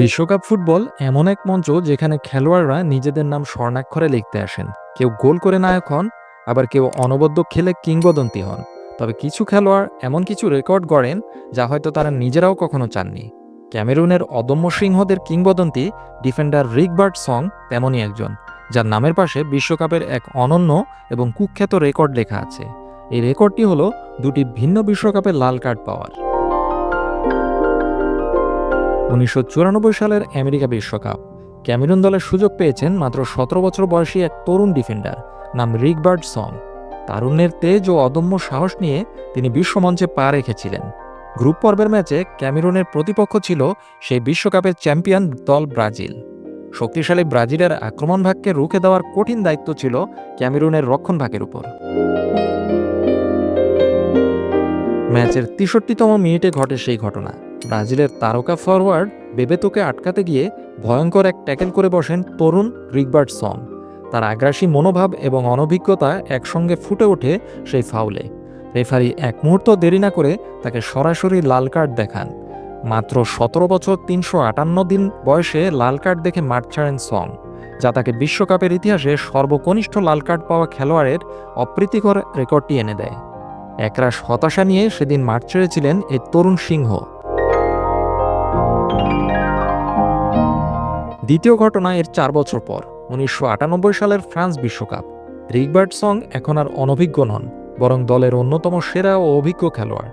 বিশ্বকাপ ফুটবল এমন এক মঞ্চ যেখানে খেলোয়াড়রা নিজেদের নাম স্বর্ণাক্ষরে লিখতে আসেন। কেউ গোল করে নায়ক হন, আবার কেউ অনবদ্য খেলে কিংবদন্তি হন। তবে কিছু খেলোয়াড় এমন কিছু রেকর্ড গড়েন, যা হয়তো তারা নিজেরাও কখনো চাননি। ক্যামেরুনের অদম্য সিংহদের কিংবদন্তি ডিফেন্ডার রিকবার্ট সং তেমনই একজন, যার নামের পাশে বিশ্বকাপের এক অনন্য এবং কুখ্যাত রেকর্ড লেখা আছে। এই রেকর্ডটি হলো দুটি ভিন্ন বিশ্বকাপের লাল কার্ড পাওয়ার। উনিশশো চুরানব্বই সালের আমেরিকা বিশ্বকাপ। ক্যামেরুন দলের সুযোগ পেয়েছেন মাত্র সতেরো বছর বয়সী এক তরুণ ডিফেন্ডার, নাম রিকবার্ড সং। তারুণ্যের তেজ ও অদম্য সাহস নিয়ে তিনি বিশ্বমঞ্চে পা রেখেছিলেন। গ্রুপ পর্বের ম্যাচে ক্যামেরুনের প্রতিপক্ষ ছিল সেই বিশ্বকাপের চ্যাম্পিয়ন দল ব্রাজিল। শক্তিশালী ব্রাজিলের আক্রমণ ভাগকে রুখে দেওয়ার কঠিন দায়িত্ব ছিল ক্যামেরুনের রক্ষণ ভাগের উপর। ম্যাচের তেষট্টিতম মিনিটে ঘটে সেই ঘটনা। ব্রাজিলের তারকা ফরওয়ার্ড বেবেতোকে আটকাতে গিয়ে ভয়ঙ্কর এক ট্যাকেল করে বসেন তরুণ রিকবার্ট সং। তার আগ্রাসী মনোভাব এবং অনভিজ্ঞতা একসঙ্গে ফুটে ওঠে সেই ফাউলে। রেফারি এক মুহূর্ত দেরি না করে তাকে সরাসরি লাল কার্ড দেখান। মাত্র সতেরো বছর তিনশো আটান্ন দিন বয়সে লাল কার্ড দেখে মাঠ ছাড়েন সং। যা তাকে বিশ্বকাপের ইতিহাসে সর্বকনিষ্ঠ লাল কার্ড পাওয়া খেলোয়াড়ের অপ্রীতিকর রেকর্ডটি এনে দেয়। একরাশ হতাশা নিয়ে সেদিন মাঠ ছেড়েছিলেন এই তরুণ সিংহ। দ্বিতীয় ঘটনা এর চার বছর পর, উনিশশো আটানব্বই সালের ফ্রান্স বিশ্বকাপ। রিকবার্ট সং এখন আর অনভিজ্ঞ নন, বরং দলের অন্যতম সেরা ও অভিজ্ঞ খেলোয়াড়।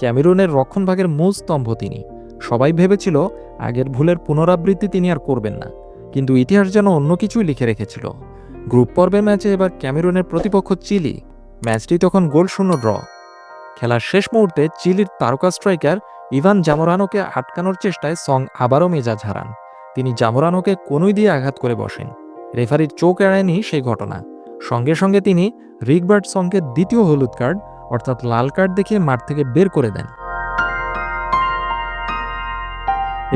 ক্যামেরুনের রক্ষণভাগের মূল স্তম্ভ তিনি। সবাই ভেবেছিল, আগের ভুলের পুনরাবৃত্তি তিনি আর করবেন না, কিন্তু ইতিহাস যেন অন্য কিছুই লিখে রেখেছিল। গ্রুপ পর্বের ম্যাচে এবার ক্যামেরুনের প্রতিপক্ষ চিলি। ম্যাচটি তখন গোল শূন্য ড্র। খেলার শেষ মুহূর্তে চিলির তারকা স্ট্রাইকার ইভান জামোরানোকে আটকানোর চেষ্টায় সং আবারও মেজাজ হারান। তিনি জামোরানোকে কনুই দিয়ে আঘাত করে বসেন। রেফারির চোখ এড়ায়নি সেই ঘটনা। সঙ্গে সঙ্গে তিনি রিকবার্ট সঙ্গে দ্বিতীয় হলুদ কার্ড, অর্থাৎ লাল কার্ড দেখিয়ে মাঠ থেকে বের করে দেন।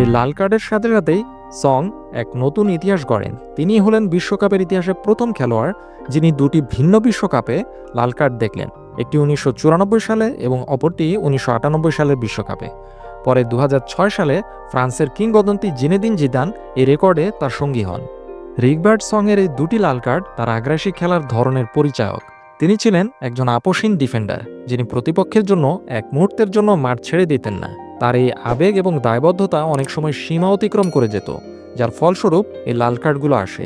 এই লাল কার্ডের সাথে সাথেই সং এক নতুন ইতিহাস গড়েন। তিনি হলেন বিশ্বকাপের ইতিহাসে প্রথম খেলোয়াড়, যিনি দুটি ভিন্ন বিশ্বকাপে লাল কার্ড দেখলেন, একটি উনিশশো চুরানব্বই সালে এবং অপরটি উনিশশো সালের বিশ্বকাপে। পরে দু হাজার ছয় সালে ফ্রান্সের কিংবদন্তি জিনেদিন জিদান এই রেকর্ডে তার সঙ্গী হন। রিকবার্ট সংয়ের এই দুটি লাল কার্ড তার আগ্রাসী খেলার ধরনের পরিচায়ক। তিনি ছিলেন একজন আপোষহীন ডিফেন্ডার, যিনি প্রতিপক্ষের জন্য এক মুহূর্তের জন্য মাঠ ছেড়ে দিতেন না। তার এই আবেগ এবং দায়বদ্ধতা অনেক সময় সীমা অতিক্রম করে যেত, যার ফলস্বরূপ এই লাল কার্ডগুলো আসে।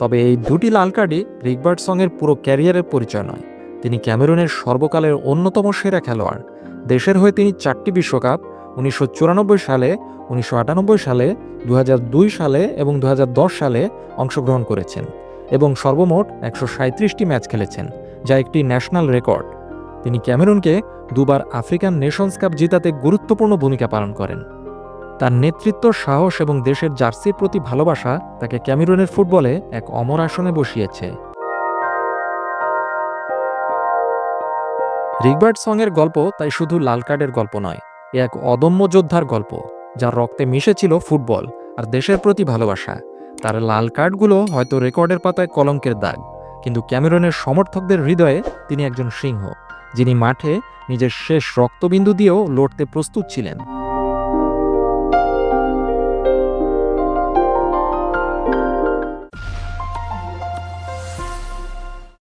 তবে এই দুটি লাল কার্ডই রিকবার্ট সংয়ের পুরো ক্যারিয়ারের পরিচয় নয়। তিনি ক্যামেরুনের সর্বকালের অন্যতম সেরা খেলোয়াড়। দেশের হয়ে তিনি চারটি বিশ্বকাপ উনিশশো চুরানব্বই সালে, উনিশশো আটানব্বই সালে দু হাজার দুই সালে এবং দু হাজার দশ সালে অংশগ্রহণ করেছেন এবং সর্বমোট একশো সাঁত্রিশটি ম্যাচ খেলেছেন, যা একটি ন্যাশনাল রেকর্ড। তিনি ক্যামেরুনকে দুবার আফ্রিকান নেশনস কাপ জেতাতে গুরুত্বপূর্ণ ভূমিকা পালন করেন। তার নেতৃত্ব, সাহস এবং দেশের জার্সির প্রতি ভালোবাসা তাকে ক্যামেরুনের ফুটবলে এক অমর আসনে বসিয়েছে। রিকবার্ট সংয়ের গল্প তাই শুধু লাল কার্ডের গল্প নয় এ এক অদম্য যোদ্ধার গল্প, যার রক্তে মিশেছিল ফুটবল আর দেশের প্রতি ভালোবাসা। তার লাল কার্ডগুলো হয়তো রেকর্ডের পাতায় কলঙ্কের দাগ, কিন্তু ক্যামেরনের সমর্থকদের হৃদয়ে তিনি একজন সিংহ, যিনি মাঠে নিজের শেষ রক্তবিন্দু দিয়েও লড়তে প্রস্তুত ছিলেন।